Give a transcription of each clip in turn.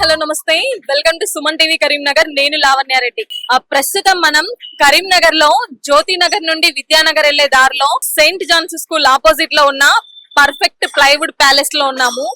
Hello నమస్తే. Welcome to Suman TV Karimnagar. నేను లావణ్యారెడ్డి. ఆ ప్రస్తుతం మనం కరీంనగర్లో జ్యోతి నగర్ నుండి విద్యానగర్ వెళ్ళే దారిలో సెయింట్ జాన్స్ స్కూల్ ఆపోజిట్లో ఉన్న పర్ఫెక్ట్ ప్లైవుడ్ ప్యాలెస్లో ఉన్నాము.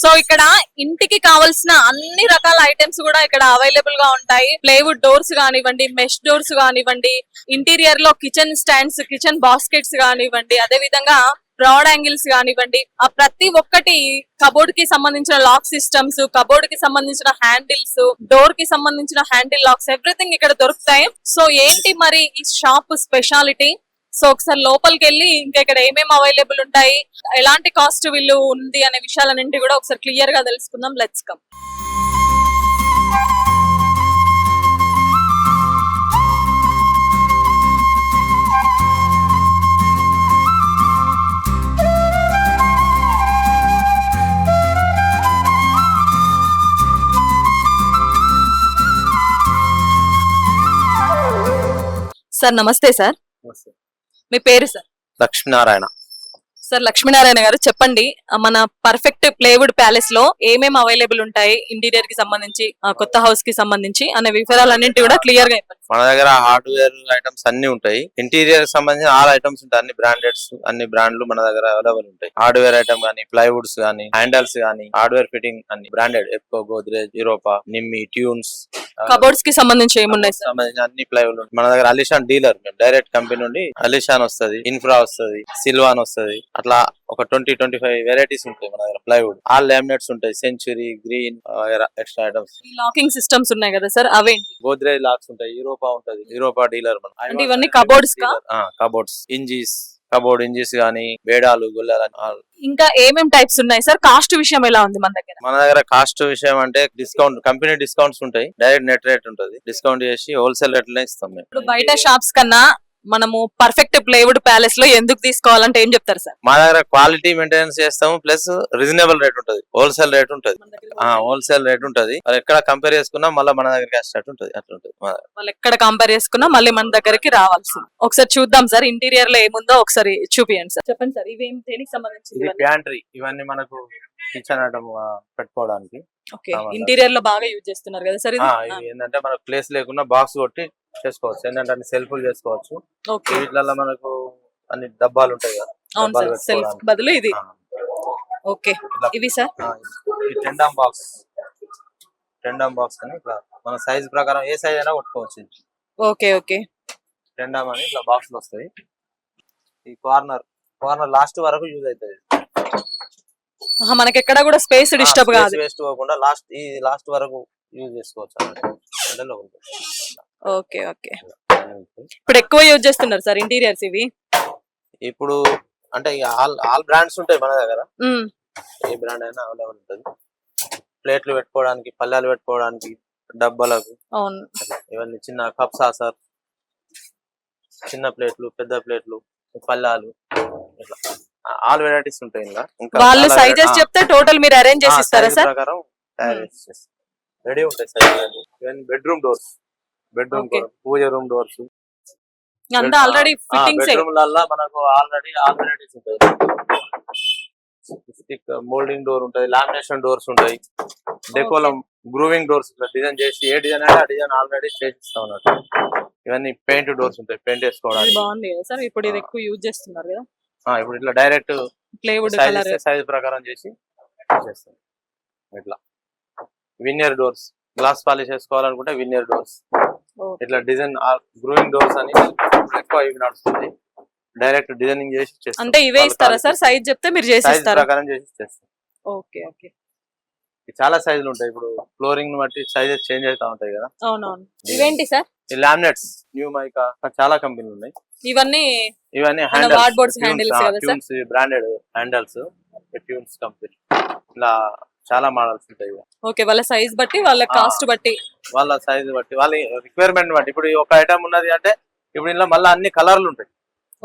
సో ఇక్కడ ఇంటికి కావాల్సిన అన్ని రకాల ఐటమ్స్ కూడా ఇక్కడ అవైలబుల్గా ఉంటాయి. ప్లేవుడ్ డోర్స్ కానివ్వండి మెష్ డోర్స్ కానివ్వండి ఇంటీరియర్లో కిచెన్ స్టాండ్స్ కిచెన్ బాస్కెట్స్ కానివ్వండి అదే విధంగా బ్రాడ్ యాంగిల్స్ కానివ్వండి ఆ ప్రతి ఒక్కటి కబోర్డ్కి సంబంధించిన లాక్ సిస్టమ్స్ కబోర్డ్కి సంబంధించిన హ్యాండిల్స్ డోర్కి సంబంధించిన హ్యాండిల్ లాక్స్ ఎవ్రీథింగ్ ఇక్కడ దొరుకుతాయి. సో ఏంటి మరి ఈ షాప్ స్పెషాలిటీ? సో ఒకసారి లోపలికి వెళ్ళి ఇంకా ఇక్కడ ఏమేమి అవైలబుల్ ఉంటాయి? ఎలాంటి కాస్ట్ వీళ్ళు ఉంది అనే విషయాలన్నింటి కూడా ఒకసారి క్లియర్గా తెలుసుకుందాం. Let's come. సార్ నమస్తే సార్. మీ పేరు సార్? లక్ష్మీనారాయణ. సార్ లక్ష్మీనారాయణ గారు చెప్పండి. మన పర్ఫెక్ట్ ప్లేవుడ్ ప్యాలెస్లో ఏమేమి అవైలబుల్ ఉంటాయి? ఇంటీరియర్కి సంబంధించి కొత్త హౌస్కి సంబంధించి అనే వివరాలన్నింటి కూడా క్లియర్గా చెప్పండి. మన దగ్గర హార్డ్వేర్ ఐటమ్స్ అన్ని ఉంటాయి. ఇంటీరియర్ సంబంధించిన ఆల్ ఐటమ్స్ ఉంటాయి. అన్ని బ్రాండెడ్స్ అన్ని బ్రాండ్లు మన దగ్గర అవైలబుల్ ఉంటాయి. హార్డ్వేర్ ఐటమ్ గానీ ప్లైవుడ్స్ గానీ హ్యాండల్స్ గానీ హార్డ్వేర్ ఫిట్టింగ్ అన్ని బ్రాండెడ్. ఎప్కో గోద్రేజ్ యూరోపా నిమ్మి ట్యూన్స్ కబోర్డ్స్కి సంబంధించి ఏమున్నాయి సంబంధించిన అన్ని ప్లైవుడ్. మన దగ్గర అలిషాన్ డీలర్. మేము డైరెక్ట్ కంపెనీ నుండి అలిషాన్ వస్తది ఇన్ఫ్రా వస్తది సిల్వాన్ వస్తది. అట్లా ఒక ట్వంటీ ట్వంటీ ఫైవ్ వెరైటీస్ ఉంటాయి మన దగ్గర. ప్లైవుడ్ ఆల్ లామినేట్స్ ఉంటాయి. Century green extra items locking systems ఉన్నాయి కదా సార్? అవేంటి? గోద్రేజ్ లాక్స్ ఉంటాయి. యూరోపా ఉంటది. యూరోపా డీలర్ అంటే ఇవన్నీ cupboards కా? కబోర్డ్స్ ఇంజీస్ కబోర్డ్ ఇంజీస్ గానీ బేడాలు గుల్లాలు. ఇంకా ఏమేం టైప్స్ ఉన్నాయి సార్? కాస్ట్ విషయం ఎలా ఉంది మన దగ్గర? మన దగ్గర కాస్ట్ విషయం అంటే డిస్కౌంట్ కంపెనీ డిస్కౌంట్స్ ఉంటాయి. డైరెక్ట్ నెట్ రేట్ ఉంటది. డిస్కౌంట్ చేసి హోల్సేల్ రేట్లనే ఇస్తాం మేము. బయట షాప్స్ కన్నా మనము పర్ఫెక్ట్ ప్లేవుడ్ ప్యాలెస్లో ఎందుకు తీసుకోవాలంటే ఏం చెప్తారు సార్? మా దగ్గర క్వాలిటీ మెయింటెనెన్స్ చేస్తాము ప్లస్ రీజనబుల్ రేట్ ఉంటది. హోల్సేల్ రేట్ ఉంటది. హోల్సేల్ రేట్ ఉంటది. ఎక్కడ కంపేర్ చేసుకున్నా మళ్ళీ మన దగ్గరికి వచ్చేటట్టు ఉంటది అట్లా ఉంటది. దగ్గర. వాళ్ళు ఎక్కడ కంపేర్ చేసుకున్నా మళ్ళీ మన దగ్గరికి రావాల్సింది. ఒకసారి చూద్దాం సార్ ఇంటీరియర్లో ఏముందో ఒకసారి చూపియండి సార్. చెప్పండి సార్ ఇవేం దేనికి సంబంధించి ప్యాంట్రీ ఇవన్నీ? మనకు కిచెన్ ఐటమ్ పెట్టుకోవడానికి. ఇంటీరియర్లో బాగా యూజ్ చేస్తున్నారు కదా సార్ ఏంటంటే మనకు ప్లేస్ లేకుండా బాక్స్ కొట్టి చేసుకోవచ్చు. ఏంటంటే అన్ని సెల్ఫ్లు చేసుకోవచ్చు. ఓకే. వీటిలలో మనకు అన్ని డబ్బాలు ఉంటాయి కదా. అవును డబ్బాలు సార్. సెల్ఫ్ పెట్టుకోవడానికి. బదులు ఇది. ఆ, ఓకే. ఇవి సార్? ఆ, ఈ టెండమ్ బాక్స్ టెండమ్ బాక్స్ అని ఇట్లా మన సైజ్ ప్రకారం ఏ సైజ్ అయినా కొట్టుకోవచ్చు ఇది. Okay okay. టెండమ్ అని ఇట్లా బాక్స్ వస్తాయి. ఈ కార్నర్ కార్నర్ లాస్ట్ వరకు యూజ్ అవుతుంది ఆహా, మనకి ఎక్కడ కూడా స్పేస్ డిస్టర్బ్ కాదు. వేస్ట్ పోకుండా లాస్ట్ ఈ లాస్ట్ వరకు యూజ్ చేసుకోవచ్చు అన్నమాట. ఉంటుంది. Okay okay. ఇప్పుడు ఎక్కువ యూజ్ చేస్తున్నారు సార్ ఇంటీరియర్స్ ఇవి? ఇప్పుడు అంటే ఆల్ ఆల్ బ్రాండ్స్ ఉంటాయి మన దగ్గర. ఏ బ్రాండ్ అయినా అవైలబుల్ ఉంటుంది. ప్లేట్లు పెట్టుకోవడానికి పళ్ళాలు పెట్టుకోవడానికి డబ్బాలకు. అవును. ఇవన్నీ చిన్న కప్ సాసర్ చిన్న ప్లేట్లు పెద్ద ప్లేట్లు పళ్ళాలు ఇట్లా. ఆల్ వెరైటీస్ ఉంటాయి ఇంకా వాళ్ళు సైజెస్ చెప్తే టోటల్ మీరు అరేంజ్ చేసి ఆ, ఇస్తారా సార్? రెడీ ఉంటాయి సైజ్ ఇవన్నీ bedroom doors bedroom. Puja room doors అంతా ఆల్రెడీ ఫిట్టింగ్స్ బెడ్రూమ్ లల్లా మనకు ఆల్రెడీ ఉంటాయి. స్టిక్ మోల్డింగ్ డోర్ ఉంటాయి లామినేషన్ డోర్స్ ఉంటాయి. డెకోలం గ్రూవింగ్ డోర్స్ డిజైన్ చేసి ఏ డిజైన్ అంటే ఆ డిజైన్ ఆల్రెడీ చేసిస్తాం అన్నట్టు. ఇవన్నీ పెయింట్ డోర్స్ ఉంటాయి పెయింట్ వేసుకోవడానికి బాగుంది కదా సార్? ఇప్పుడు ఇది ఎక్కువ యూజ్ చేస్తున్నారు కదా? ఆ, ఇప్పుడు ఇట్లా డైరెక్ట్ ప్లేవుడ్ సైజ్ ప్రకారం చేసి చేస్తాం. ఇట్లా. వినియర్ డోర్స్ గ్లాస్ పాలిష్ వేసుకోవాలనుకుంటే వినియర్ డోర్స్ ఇట్లా డిజైన్ గ్రూవింగ్ డోర్స్ అని ఎక్కువ ఇవి నడుస్తుంది. డైరెక్ట్ డిజైనింగ్ చేసి. అంటే ఇవే ఇస్తారా సార్? సైజ్ చెప్తే మీరు చేసి ప్రకారం చేసి ఓకే ఓకే చాలా సైజులు ఉంటాయి. ఇప్పుడు ఫ్లోరింగ్ బట్టి సైజెస్ చేంజ్ అవుతా ఉంటాయి కదా. అవునవును. ఇవేంటి సార్? ఈ లామినేట్స్ న్యూ మైకా చాలా కంపెనీలు ఉన్నాయి. ఇవన్నీ ఇవన్నీ? ట్యూన్స్ బ్రాండెడ్ హ్యాండిల్స్ ట్యూన్స్ కంపెనీ ఇలా చాలా మోడల్స్ ఉంటాయి. ఓకే వాళ్ళ సైజ్ బట్టి వాళ్ళ. కాస్ట్ బట్టి. వాళ్ళ సైజ్ బట్టి వాళ్ళ రిక్వైర్మెంట్ బట్టి. ఇప్పుడు ఒక ఐటమ్ ఉన్నది అంటే ఇప్పుడు ఇందులో మళ్ళీ అన్ని కలర్లు ఉంటాయి.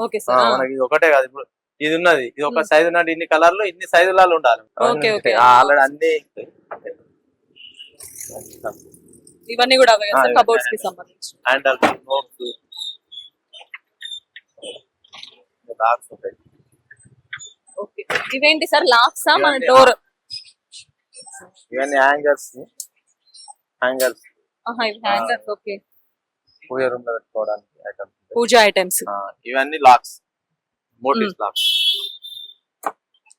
ఓకే సార్ మనకి ఇది ఒకటే కాదు. ఇప్పుడు ఇది ఉన్నది ఇది ఒక. సైజ్ ఉన్నది ఇన్ని కలర్లు ఇన్ని సైజులలో ఉండాలి. Okay, okay. ఆల్రెడీ అన్ని ఇవన్నీ కూడా కబోర్డ్స్కి. సంబంధించి. హ్యాండల్ నోట్స్ లాక్స్ ఉంటాయి. ఓకే ఇవేంటి సార్ లాక్సా మన డోర్ ఇవన్నీ హ్యాంగర్స్ హ్యాంగర్స్ ఇవి హ్యాంగర్స్ ఓకే. పూజ రూమ్లో పెట్టుకోవడానికి ఐటమ్స్ పూజ ఐటమ్స్ ఇవన్నీ లాక్స్ మోటివ్స్ లాక్స్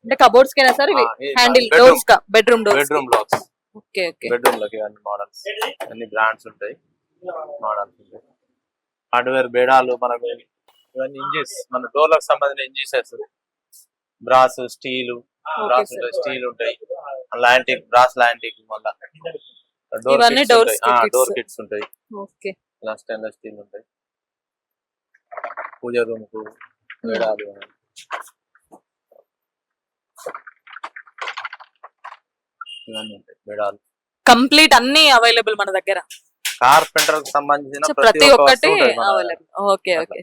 అంటే కబోర్డ్స్ కైనా సార్? హ్యాండిల్. డోర్స్ కా? Bedroom doors bedroom locks okay okay. బెడ్రూమ్లోకి ఇవన్నీ మోడల్స్ అన్ని బ్రాండ్స్ ఉంటాయి. మోడల్స్ ఉంటాయి. హార్డ్వేర్ బేడాలు మనకు ఇవన్నీ ఇంజిన్స్ మన డోర్లకు సంబంధించిన hinges brass steel brass steel ఉంటాయి. లాంటిక్ బ్రాస్ మళ్ళా. ఇవన్నీ కి డోర్ kits. కిట్స్ ఉంటాయి. ఓకే. ఇలా స్టెయిన్లెస్ స్టీల్ ఉంటాయి. పూజ రూమ్కు ఇవన్నీ ఉంటాయి. కంప్లీట్ అన్ని అవైలబుల్ మన దగ్గర. కార్పెంటర్కి సంబంధించిన ప్రతి ఒక్క ఒక్కటి. అవైలబుల్. ఓకే. ఓకే.